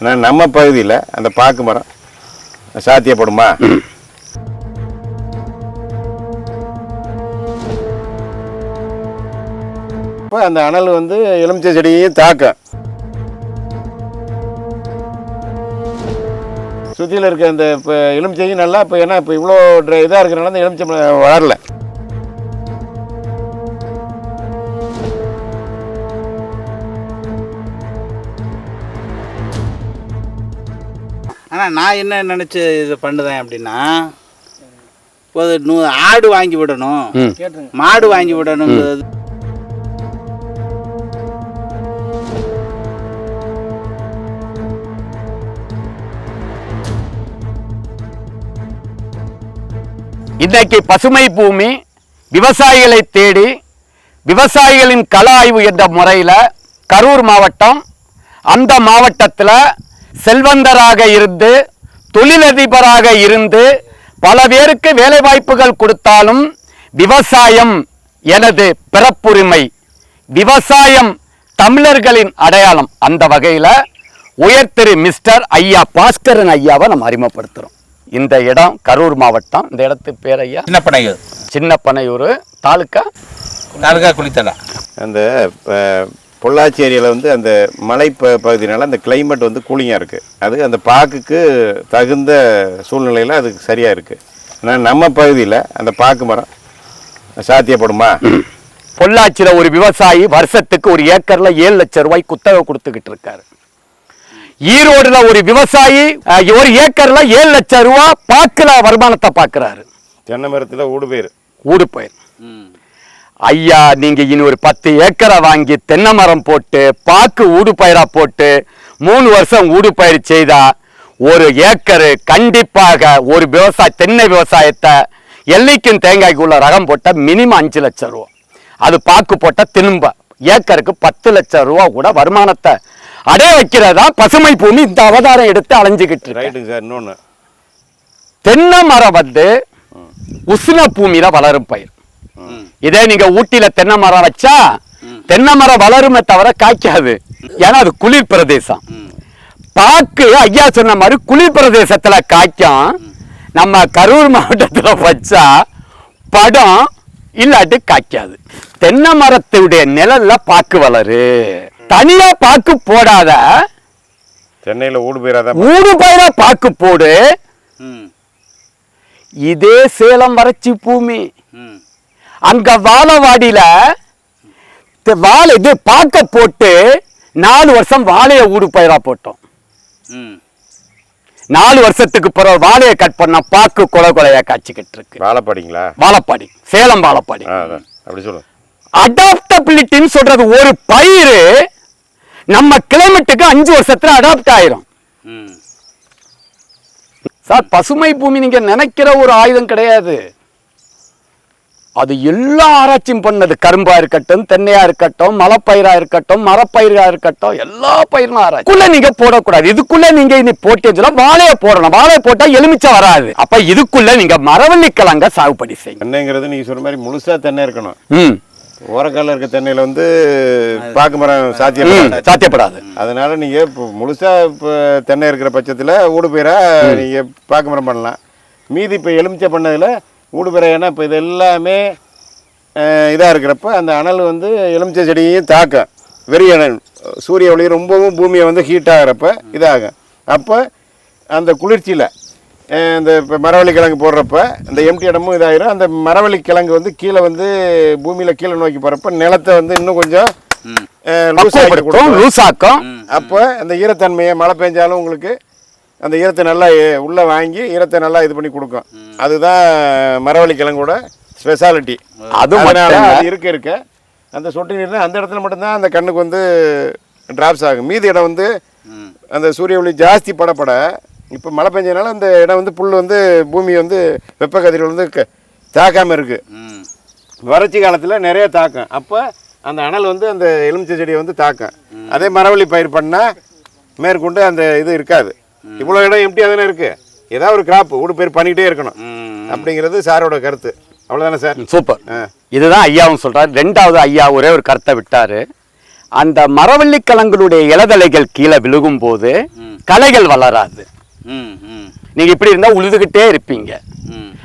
ஆனால் நம்ம பகுதியில் அந்த பாக்கு மரம் சாத்தியப்படுமா? இப்போ அந்த அனல் வந்து எலுமிச்சை செடியையும் தாக்கம். சுற்றியில் இருக்க அந்த இப்போ எலுமிச்சையும் நல்லா இப்போ ஏன்னா இப்போ இவ்வளோ இதாக இருக்கிறனால அந்த எலுமிச்சை மரம் வளரல. ஆனால் நான் என்ன நினச்சி இது பண்ணுதேன் அப்படின்னா ஒரு நூ ஆடு வாங்கி விடணும். மாடு வாங்கி விடணுங்கிறது. இன்னைக்கு பசுமை பூமி விவசாயிகளை தேடி விவசாயிகளின் கள ஆய்வு என்ற முறையில் கரூர் மாவட்டம் அந்த மாவட்டத்தில் செல்வந்தராக இருந்து தொழிலதிபராக இருந்து பல பேருக்கு வேலைவாய்ப்புகள் கொடுத்தாலும் விவசாயம் எனது பிறப்புரிமை. விவசாயம் தமிழர்களின் அடையாளம். அந்த வகையில் உயர் திரு மிஸ்டர் ஐயா பாஸ்கரன் ஐயாவை நம்ம அறிமுகப்படுத்துகிறோம் இந்த இடம் கரூர் மாவட்டம். இந்த இடத்து பேர் ஐயா? சின்ன பனைகள் சின்ன பனையூர் தாலுக்கா நாளுக்கா குளித்தலை. அந்த பொள்ளாச்சி ஏரியாவில் வந்து அந்த மலை ப பகுதினால அந்த climate வந்து கூலிங்காக இருக்குது அது அந்த பாக்குக்கு தகுந்த சூழ்நிலையில் அதுக்கு சரியாக இருக்குது ஆனால் நம்ம பகுதியில் அந்த பாக்கு மரம் சாத்தியப்படுமா? பொள்ளாச்சியில் ஒரு விவசாயி வருஷத்துக்கு ஒரு ஏக்கர்ல ஏழு லட்சம் ரூபாய் குத்தகை கொடுத்துக்கிட்டு இருக்காரு. ஈரோடுல ஒரு விவசாயி ஒரு ஏக்கர்ல ஏழு லட்சம் ரூபாய் பாக்குல வருமானத்தை பார்க்கறாரு தென்னை மரத்தில் ஊடு பேர் ஊடு பயிர். ஐயா நீங்க இனி ஒரு பத்து ஏக்கரை வாங்கி தென்னை மரம் போட்டு பாக்கு ஊடு பயிரா போட்டு மூணு வருஷம் ஊடு பயிர் செய்தா ஒரு ஏக்கரு கண்டிப்பாக ஒரு விவசாய தென்னை விவசாயத்தை எல்லைக்கும் தேங்காய்க்குள்ள ரகம் போட்ட மினிமம் அஞ்சு லட்சம் ரூபா. அது பாக்கு போட்ட திரும்ப ஏக்கருக்கு பத்து லட்சம் ரூபா கூட வருமானத்தை அடைய வைக்கிறதா பசுமை பூமி இந்த அவதாரம் எடுத்து அலைஞ்சுக்கிட்டு ரைட்டுங்க சார் இன்னொன்று தென்னை மரம் வந்து உஷ்ண பூமியில வளரும் பயிர். இதே நீங்க ஊட்டியில தென்னை மரம் வச்சா தென்னை மரம் வளருமே தவிர காய்க்காது. ஏன்னா அது குளிர் பிரதேசம். பாக்கு ஐயா சொன்ன மாதிரி குளிர் பிரதேசத்துல காய்க்கும். நம்ம கரூர் மாவட்டத்துல வச்சா படம் இல்லாட்டி காய்க்காது. தென்னை மரத்துடைய நிழல்ல பாக்கு வளரு. தனியா பாக்கு போடாத. சென்னையில் ஊடு தான் மூணு பயிரா பாக்கு போடு. இதே சேலம் வறட்சி பூமி. அங்க வாழவாடியில வாழை இது பாக்க போட்டு நாலு வருஷம் வாழைய ஊடு பயிரா போட்டோம். நாலு வருஷத்துக்கு பிறகு வாழையை கட் பண்ண பாக்கு கொலை கொலையா காய்ச்சிக்கிட்டு இருக்கு. வாழைப்பாடிங்களா? வாழைப்பாடி சேலம் வாழைப்பாடி. அப்படி சொல்லுங்க அடாப்டபிலிட்டின்னு சொல்றது ஒரு பயிர் நம்ம கிளைமேட்டுக்கு அஞ்சு வருஷத்துல அடாப்ட் ஆயிரும். சார் பசுமை பூமி நீங்க நினைக்கிற ஒரு ஆயுதம் கிடையாது. அது எல்லா ஆராய்ச்சியும் பண்ணது. கரும்பா இருக்கட்டும் தென்னையா இருக்கட்டும் மலைப்பயிரா இருக்கட்டும் மரப்பயிரா இருக்கட்டும் எல்லா பயிரும் ஆராய்ச்சி. நீங்க போடக்கூடாது. இதுக்குள்ள நீங்க இனி போட்டீங்கன்னா வாழைய போடணும். வாழைய போட்டா எலுமிச்சை வராது. அப்ப இதுக்குள்ள நீங்க மரவள்ளி கிழங்க சாகுபடி செய்யுங்க தென்னைங்கிறது நீங்கள் சொன்ன மாதிரி முழுசாக தென்னை இருக்கணும். ம். ஓரக்காலில் இருக்க தென்னையில் வந்து பாக்கு மரம் சாத்தியம் சாத்தியப்படாது. அதனால நீங்க இப்போ முழுசா இப்போ தென்னை இருக்கிற பட்சத்தில் ஊடு பயிரா நீங்க பாக்கு மரம் பண்ணலாம். மீதி இப்போ எலுமிச்சை பண்ணதுல ஊடு பயிரா ஏன்னா இப்போ இது எல்லாமே இதாக இருக்கிறப்ப அந்த அனல் வந்து எலுமிச்சை செடியையும் தாக்கும் வெறிய அனல் சூரிய ஒளி ரொம்பவும் பூமியை வந்து ஹீட் ஆகிறப்ப இதாகும் அப்போ அந்த குளிர்ச்சியில் இந்த இப்போ மரவள்ளி கிழங்கு போடுறப்ப இந்த எம்டி இடமும் இதாயிரும். அந்த மரவள்ளி கிழங்கு வந்து கீழே வந்து பூமியில் கீழே நோக்கி போகிறப்ப நிலத்தை வந்து இன்னும் கொஞ்சம் அஹ், loose ஆக்கி பக்குவப்படுத்தும் கொடுக்கும். லூசாக்கும் அப்போ அந்த ஈரத்தன்மையை மழை பெஞ்சாலும் உங்களுக்கு அந்த ஈரத்தை நல்லா உள்ள வாங்கி ஈரத்தை நல்லா இது பண்ணி கொடுக்கும். அதுதான் மரவள்ளி கிழங்கோட ஸ்பெஷாலிட்டி அது இருக்க இருக்க. அந்த சொட்டு நீர் அந்த இடத்துல மட்டும்தான் அந்த கண்ணுக்கு வந்து டிராப்ஸ் ஆகும். மீதி இடம் வந்து அந்த சூரிய ஒளி ஜாஸ்தி படப்பட. இப்போ மழை பெஞ்சதுனால அந்த இடம் வந்து புல் வந்து பூமி வந்து வெப்ப கதிர்கள் வந்து க- தாக்காம இருக்கு. ம் வறட்சி காலத்தில் நிறைய தாக்கம். அப்போ அந்த அனல் வந்து அந்த எலுமிச்சை செடியை வந்து தாக்கும். அதே மரவள்ளி பயிர் பண்ணால் மேற்கொண்டு அந்த இது இருக்காது. இவ்வளோ இடம் எம்டியாக தானே இருக்குது ஏதாவது ஒரு கிராப் ஊடு பயிர் பண்ணிக்கிட்டே இருக்கணும். அப்படிங்கிறது சாரோட கருத்து. அவ்வளோதானே சார்? சூப்பர் இதுதான் ஐயாவும் சொல்றாரு. ரெண்டாவது ஐயா ஒரே ஒரு கருத்தை விட்டாரு. அந்த மரவள்ளி கிழங்குடைய இலதலைகள் கீழே விழுகும் போது ம். களைகள் வளராது. ம் ம். நீங்க இப்படி இருந்தா உழுதுகிட்டே இருப்பீங்க.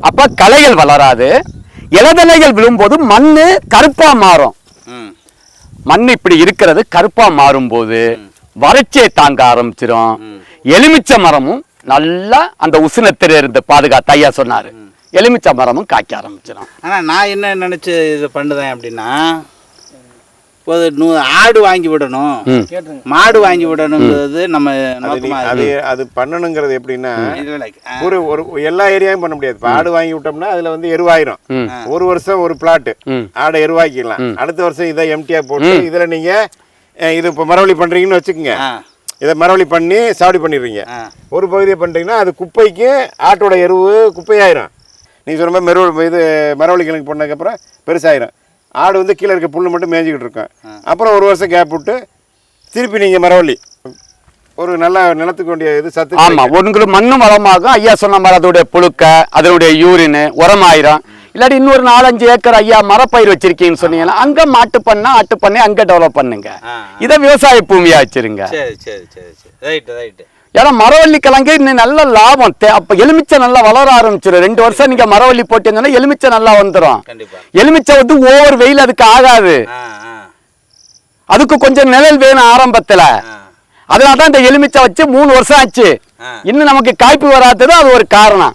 அப்ப களைகள் வளராது. இலதலைகள் விழும்போது மண்ணு கருப்பா மாறும். மண் இப்படி இருக்கிறது கருப்பா மாறும்போது வறட்சியை தாங்க ஆரம்பிச்சிடும். எலுமிச்சை மரமும் நல்லா அந்த உஷ்ணத்தில இருந்து பாதுகாத்து ஐயா சொன்னாரு. எலுமிச்சை மரமும் காய்க்க ஆரம்பிச்சிடும் ஆனால் நான் என்ன நினச்சி இது பண்ணுதேன் அப்படின்னா ஆடு வாங்கி விடணும். மாடு வாங்கி விடணுங்கிறது நம்ம அது அது அது பண்ணணுங்கிறது எப்படின்னா ஒரு ஒரு எல்லா ஏரியாவும் பண்ண முடியாது. ஆடு வாங்கி விட்டோம்னா அதுல வந்து எருவாயிரும். ஒரு வருஷம் ஒரு பிளாட். ஆடை எருவாக்கிடலாம். அடுத்த வருஷம் இதை எம்டியா போட்டு இதுல நீங்க இது இப்போ மரவள்ளி பண்றீங்கன்னு வச்சுக்கோங்க. இதை மரவள்ளி பண்ணி சாவடி பண்ணிடுறீங்க. ஒரு பகுதியை பண்ணிட்டீங்கன்னா அது குப்பைக்கு ஆட்டோட எருவு குப்பையாயிரும். நீ சொன்ன மாதிரி மெரு இது மரவள்ளி கிழங்கு பண்ணதுக்கப்புறம் பெருசாயிரும். ஆடு வந்து கீழே இருக்க புல் மட்டும் மேய்ஞ்சிக்கிட்டு இருக்கும். அப்புறம் ஒரு வருஷம் கேப் விட்டு திருப்பி நீங்கள் மரவள்ளி. ஒரு நல்ல நிலத்துக்கு வேண்டிய இது சத்து ஆமா உங்களுக்கு மண்ணும் வளமாகும். ஐயா சொன்ன மாதிரி அதோடைய புழுக்க அதனுடைய யூரின் உரமாயிரும். இல்லாட்டி இன்னொரு நாலஞ்சு ஏக்கர் ஐயா மரப்பயிர் வச்சிருக்கீங்கன்னு சொன்னீங்கன்னா அங்க மாட்டு பண்ண ஆட்டு பண்ணி அங்க டெவலப் பண்ணுங்க. இதை விவசாய பூமியா வச்சிருங்க ஏன்னா மரவள்ளி கிழங்கு இன்னும் நல்ல லாபம். அப்ப எலுமிச்சை நல்லா வளர ஆரம்பிச்சிடும் ரெண்டு வருஷம் நீங்க மரவள்ளி போட்டீங்கன்னா எலுமிச்சை நல்லா வந்துடும் எலுமிச்சை வந்து ஓவர் வெயில் அதுக்கு ஆகாது. அதுக்கு கொஞ்சம் நிழல் வேணும் ஆரம்பத்துல. அதனால தான் இந்த எலுமிச்சை வச்சு மூணு வருஷம் ஆச்சு. இன்னும் நமக்கு காய்ப்பு வராதது அது ஒரு காரணம்.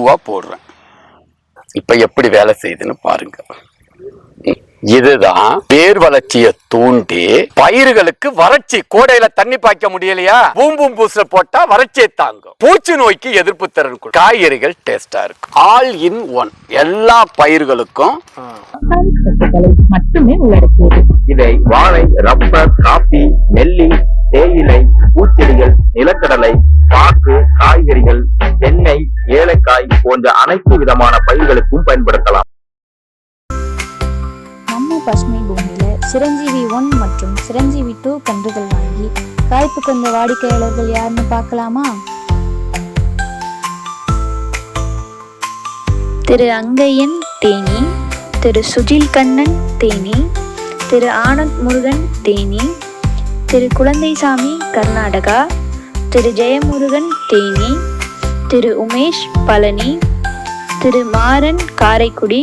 போடுறேன். இப்ப எப்படி வேலை செய்யுதுன்னு பாருங்க. இதுதான் வேர் வளர்ச்சியை தூண்டி பயிர்களுக்கு வறட்சி கோடையில தண்ணி பாய்க்க முடியலையா? பூம்பும் பூச போட்டா வறட்சியை தாங்கும். பூச்சி நோய்க்கு எதிர்ப்பு திறன். காய்கறிகள் டேஸ்டா இருக்கும். ஆல் இன் ஒன் எல்லா பயிர்களுக்கும் மட்டுமே இதை வாழை ரப்பர் காபி நெல்லி தேயிலை பூச்செடிகள் நிலக்கடலை பாக்கு காய்கறிகள் தென்னை ஏலக்காய் போன்ற அனைத்து விதமான பயிர்களுக்கும் பயன்படுத்தலாம். நம்ம பசுமை பூமியில சிரஞ்சீவி ஒன் மற்றும் சிரஞ்சீவி டூ கன்றுகள் வாங்கி காய்ப்பு கொண்ட வாடிக்கையாளர்கள் யாருன்னு பார்க்கலாமா? திரு அங்கையன் தேனி திரு சுஜில் கண்ணன் தேனி திரு ஆனந்த் முருகன் தேனி திரு குழந்தைசாமி கர்நாடகா திரு ஜெயமுருகன் தேனி திரு உமேஷ் பழனி திரு மாறன் காரைக்குடி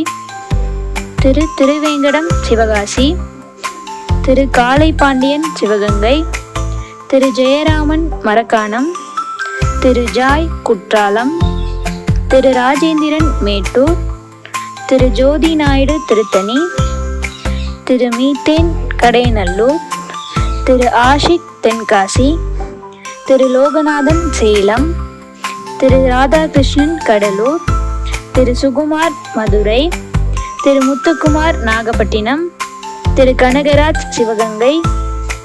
திரு திருவேங்கடம் சிவகாசி திரு காளைப்பாண்டியன் சிவகங்கை திரு ஜெயராமன் மரக்காணம் திரு ஜாய் குற்றாலம் திரு ராஜேந்திரன் மேட்டூர் திரு ஜோதி நாயுடு திருத்தணி திரு மீத்தேன் கடையநல்லூர் திரு ஆஷிக் தென்காசி திரு லோகநாதன் சேலம் திரு ராதாகிருஷ்ணன் கடலூர் திரு சுகுமார் மதுரை திரு முத்துக்குமார் நாகப்பட்டினம் திரு கனகராஜ் சிவகங்கை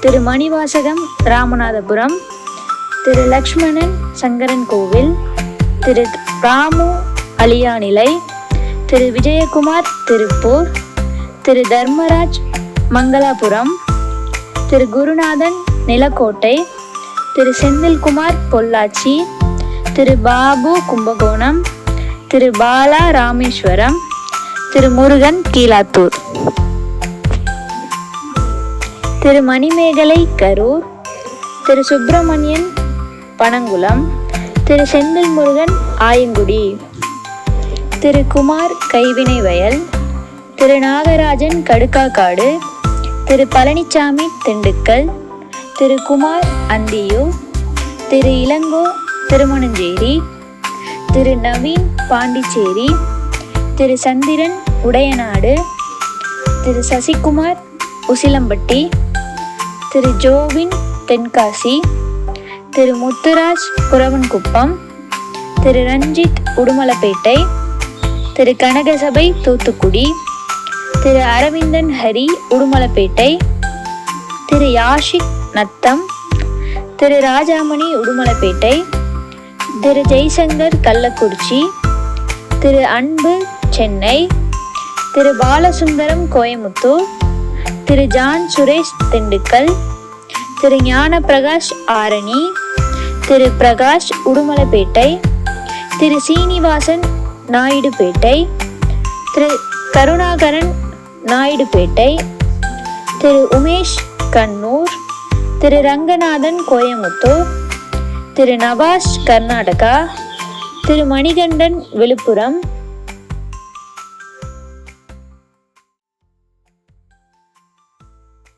திரு மணிவாசகம் ராமநாதபுரம் திரு லக்ஷ்மணன் சங்கரன் கோவில் திரு ராமு அலியாநிலை திரு விஜயகுமார் திருப்பூர் திரு தர்மராஜ் மங்களாபுரம் திரு குருநாதன் நிலக்கோட்டை திரு செந்தில்குமார் பொள்ளாச்சி திரு பாபு கும்பகோணம் திரு பாலா ராமேஸ்வரம் திரு முருகன் கீழாத்தூர். திரு மணிமேகலை கரூர் திரு சுப்பிரமணியன் பனங்குளம் திரு செந்தில் முருகன் ஆயங்குடி திரு குமார் கைவினை வயல் திரு நாகராஜன் கடுக்காக்காடு திரு பழனிசாமி திண்டுக்கல் திரு குமார் அந்தியூர் திரு இளங்கோ திருமணஞ்சேரி திரு நவீன் பாண்டிச்சேரி திரு சந்திரன் உடையநாடு திரு சசிகுமார் உசிலம்பட்டி திரு ஜோவின் தென்காசி திரு முத்துராஜ் குரவன்குப்பம் திரு ரஞ்சித் உடுமலப்பேட்டை திரு கனகசபை தூத்துக்குடி திரு அரவிந்தன் ஹரி உடுமலப்பேட்டை திரு யாஷிக் நத்தம். திரு ராஜாமணி உடுமலைப்பேட்டை. திரு ஜெய்சங்கர் கள்ளக்குறிச்சி. திரு அன்பு சென்னை. திரு பாலசுந்தரம் கோயமுத்தூர் திரு ஜான் சுரேஷ் திண்டுக்கல். திரு ஞான பிரகாஷ் ஆரணி. திரு பிரகாஷ் உடுமலைப்பேட்டை. திரு சீனிவாசன் நாயுடுபேட்டை திரு கருணாகரன் நாயுடுபேட்டை திரு உமேஷ் கண்ணூர். திரு ரங்கநாதன் கோயமுத்தூர் திரு நவாஸ் கர்நாடகா திரு மணிகண்டன் விழுப்புரம்